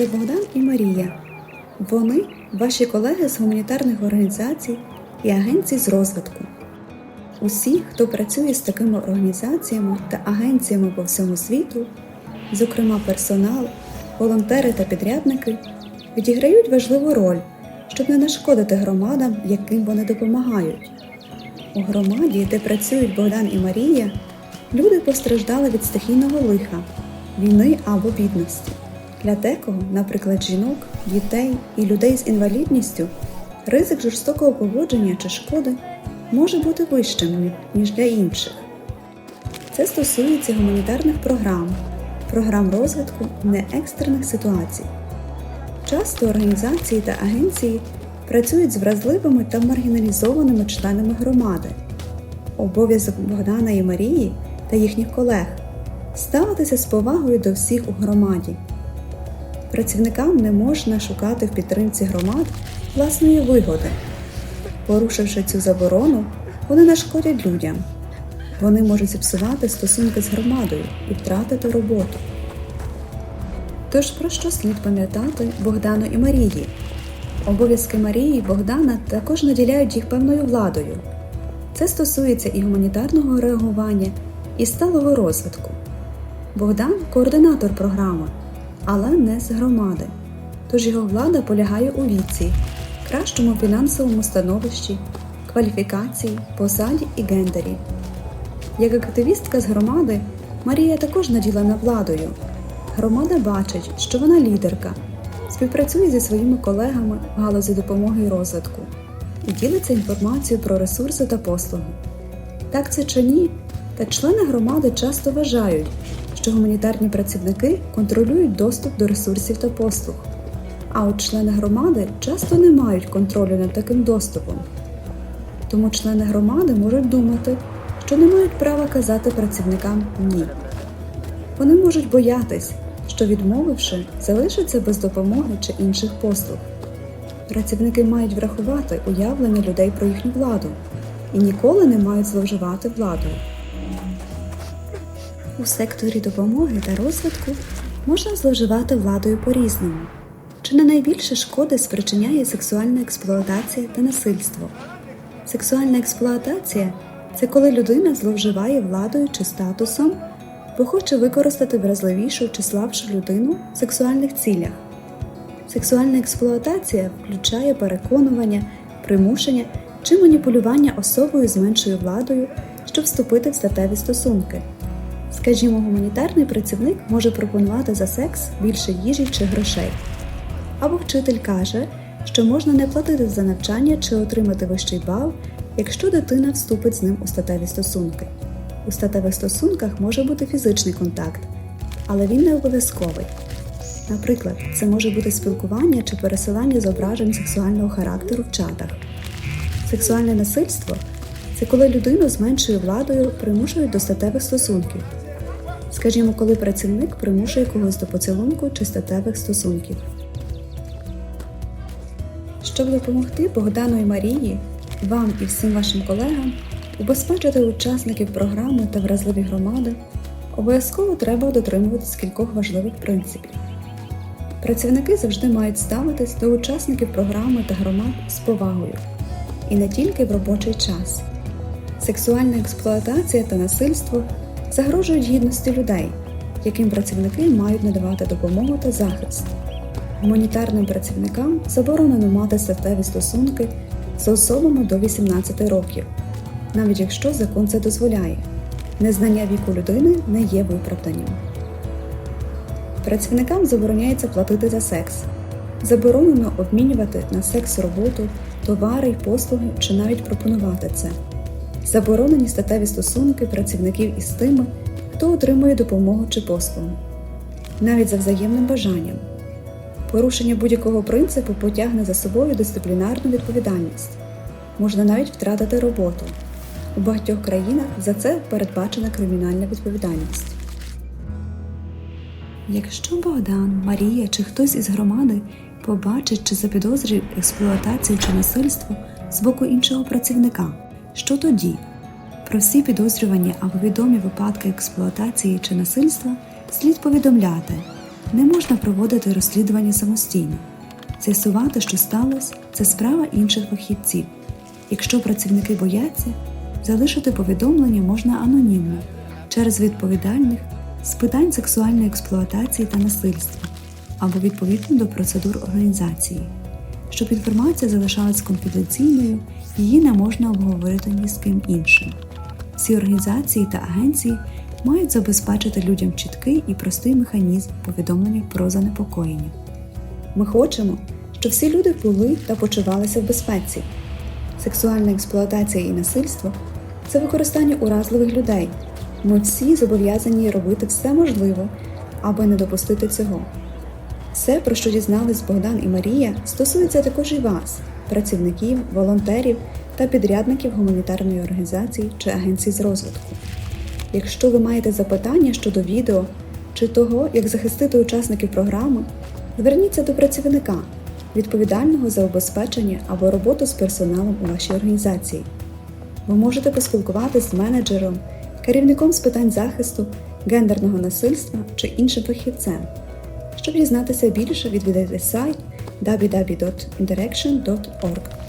це Богдан і Марія. Вони ваші колеги з гуманітарних організацій і агенцій з розвитку. Усі, хто працює з такими організаціями та агенціями по всьому світу, зокрема персонал, волонтери та підрядники, відіграють важливу роль, щоб не нашкодити громадам, яким вони допомагають. У громаді, де працюють Богдан і Марія, люди постраждали від стихійного лиха, війни або бідності. Для декого, наприклад, жінок, дітей і людей з інвалідністю, ризик жорстокого поводження чи шкоди може бути вищим, ніж для інших. Це стосується гуманітарних програм, програм розвитку неекстрених ситуацій. Часто організації та агенції працюють з вразливими та маргіналізованими членами громади. Обов'язок Богдана і Марії та їхніх колег ставитися з повагою до всіх у громаді. Працівникам не можна шукати в підтримці громад власної вигоди. Порушивши цю заборону, вони нашкодять людям. Вони можуть зіпсувати стосунки з громадою і втратити роботу. Тож про що слід пам'ятати Богдану і Марії? Обов'язки Марії і Богдана також наділяють їх певною владою. Це стосується і гуманітарного реагування, і сталого розвитку. Богдан координатор програми, але не з громади. Тож його влада полягає у віці, кращому фінансовому становищі, кваліфікації, посаді і гендері. Як активістка з громади, Марія також наділена владою. Громада бачить, що вона лідерка, співпрацює зі своїми колегами в галузі допомоги і розвитку і ділиться інформацією про ресурси та послуги. Так це чи ні, та члени громади часто вважають, що гуманітарні працівники контролюють доступ до ресурсів та послуг. А от члени громади часто не мають контролю над таким доступом. Тому члени громади можуть думати, що не мають права казати працівникам ні. Вони можуть боятись, що відмовивши, залишаться без допомоги чи інших послуг. Працівники мають врахувати уявлення людей про їхню владу і ніколи не мають зловживати владою. У секторі допомоги та розвитку можна зловживати владою по-різному. Чи не найбільше шкоди спричиняє сексуальна експлуатація та насильство? Сексуальна експлуатація це коли людина зловживає владою чи статусом, бо хоче використати вразливішу чи слабшу людину в сексуальних цілях. Сексуальна експлуатація включає переконування, примушення чи маніпулювання особою з меншою владою, щоб вступити в статеві стосунки. Скажімо, гуманітарний працівник може пропонувати за секс більше їжі чи грошей. Або вчитель каже, що можна не платити за навчання чи отримати вищий бал, якщо дитина вступить з ним у статеві стосунки. У статевих стосунках може бути фізичний контакт, але він не обов'язковий. Наприклад, це може бути спілкування чи пересилання зображень сексуального характеру в чатах. Сексуальне насильство це коли людину з меншою владою примушують до статевих стосунків. Скажімо, коли працівник примушує когось до поцілунку чи статевих стосунків. Щоб допомогти Богдану і Марії, вам і всім вашим колегам убезпечити учасників програми та вразливі громади, обов'язково треба дотримуватись кількох важливих принципів. Працівники завжди мають ставитись до учасників програми та громад з повагою, і не тільки в робочий час. Сексуальна експлуатація та насильство загрожують гідності людей, яким працівники мають надавати допомогу та захист. Гуманітарним працівникам заборонено мати статеві стосунки з особами до 18 років, навіть якщо закон це дозволяє. Незнання віку людини не є виправданням. Працівникам забороняється платити за секс. Заборонено обмінювати на секс роботу, товари й послуги чи навіть пропонувати це. Заборонені статеві стосунки працівників із тими, хто отримує допомогу чи послугу, навіть за взаємним бажанням. Порушення будь-якого принципу потягне за собою дисциплінарну відповідальність. Можна навіть втратити роботу. У багатьох країнах за це передбачена кримінальна відповідальність. Якщо Богдан, Марія чи хтось із громади побачить чи запідозрює експлуатацію чи насильство з боку іншого працівника, що тоді? Про всі підозрювані або відомі випадки експлуатації чи насильства слід повідомляти, Не можна проводити розслідування самостійно. З'ясувати, що сталося, це справа інших фахівців. Якщо працівники бояться, залишити повідомлення можна анонімно через відповідальних з питань сексуальної експлуатації та насильства або відповідно до процедур організації. Щоб інформація залишалась конфіденційною, її не можна обговорити ні з ким іншим. Всі організації та агенції мають забезпечити людям чіткий і простий механізм повідомлення про занепокоєння. Ми хочемо, щоб всі люди були та почувалися в безпеці. Сексуальна експлуатація і насильство це використання уразливих людей. Ми всі зобов'язані робити все можливе, аби не допустити цього. Все, про що дізнались Богдан і Марія, стосується також і вас, працівників, волонтерів та підрядників гуманітарної організації чи агенції з розвитку. Якщо ви маєте запитання щодо відео чи того, як захистити учасників програми, зверніться до працівника, відповідального за обезпечення або роботу з персоналом у вашій організації. Ви можете поспілкуватися з менеджером, керівником з питань захисту, гендерного насильства чи іншим фахівцем. Щоб дізнатися більше, відвідайте сайт www.interaction.org.